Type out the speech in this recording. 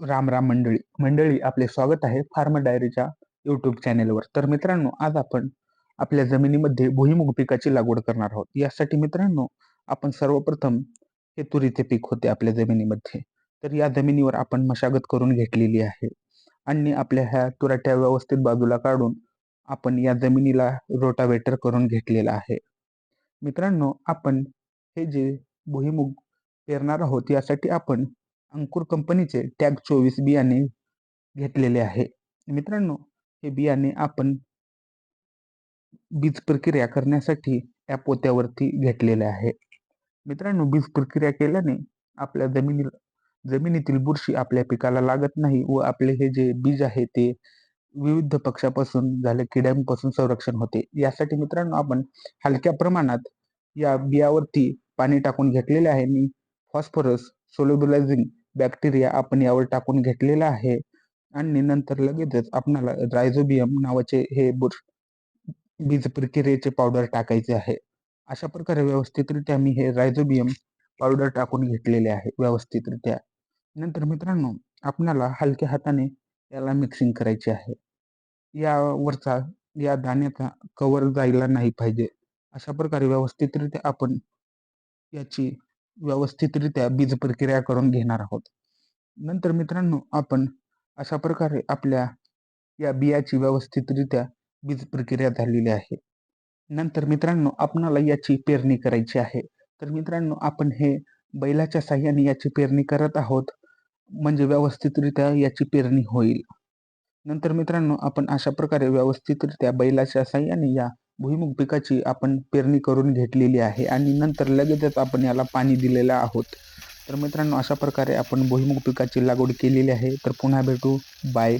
राम राम मंडळी. मंडळी आपले स्वागत आहे फार्म डायरीच्या युट्यूब चॅनेलवर तर मित्रांनो आज आपण आपल्या जमिनीमध्ये भुईमुग पिकाची लागवड करणार आहोत. यासाठी मित्रांनो आपण सर्वप्रथम हे तुरीचे पीक होते आपल्या जमिनीमध्ये. तर या जमिनीवर आपण मशागत करून घेतलेली आहे. आणि आपल्या ह्या तुराट्या व्यवस्थित बाजूला काढून आपण या जमिनीला रोटावेटर करून घेतलेला आहे. मित्रांनो आपण हे जे भुईमुग पेरणार आहोत यासाठी आपण अंकुर कंपनीचे टॅग चोवीस बियाणे घेतलेले आहे. मित्रांनो हे बियाणे आपण बीज प्रक्रिया करण्यासाठी या पोत्यावरती घेतलेले आहे. मित्रांनो बीज प्रक्रिया केल्याने आपल्या जमिनीला जमिनीतील बुरशी आपल्या पिकाला लागत नाही व आपले हे जे बीज आहे ते विविध पक्षापासून झाले किड्यांपासून संरक्षण होते. यासाठी मित्रांनो आपण हलक्या प्रमाणात या बियावरती पाणी टाकून घेतलेले आहे. आणि फॉस्फरस सोलोबिलायझिंग बॅक्टेरिया आपण यावर टाकून घेतलेला आहे. आणि नंतर लगेचच आपणाला रायझोबियम नावाचे हे बीज प्रक्रियेचे पावडर टाकायचे आहे. अशा प्रकारे व्यवस्थितरित्या मी हे रायझोबियम पावडर टाकून घेतलेले आहे व्यवस्थितरित्या. नंतर मित्रांनो आपणाला हलक्या हाताने याला मिक्सिंग करायचे आहे. यावरचा या दाण्याचा कवर जायला नाही पाहिजे. अशा प्रकारे व्यवस्थितरित्या आपण याची व्यवस्थितरित्या बीज प्रक्रिया करून घेणार आहोत. नंतर मित्रांनो आपण अशा प्रकारे आपल्या या बियाची व्यवस्थितरित्या बीज प्रक्रिया झालेली आहे. नंतर मित्रांनो आपणाला याची पेरणी करायची आहे. तर मित्रांनो आपण हे बैलाच्या साह्याने याची पेरणी करत आहोत. म्हणजे व्यवस्थितरित्या याची पेरणी होईल. नंतर मित्रांनो आपण अशा प्रकारे व्यवस्थितरित्या बैलाच्या साह्याने या भुईमुग पिकाची आपण पेरणी करून घेतलेली आहे आणि नंतर लगेचच आपण याला पाणी दिलेलं आहोत. तर मित्रांनो अशा प्रकारे आपण भुईमुग पिकाची लागवड केलेली आहे. तर पुन्हा भेटू. बाय.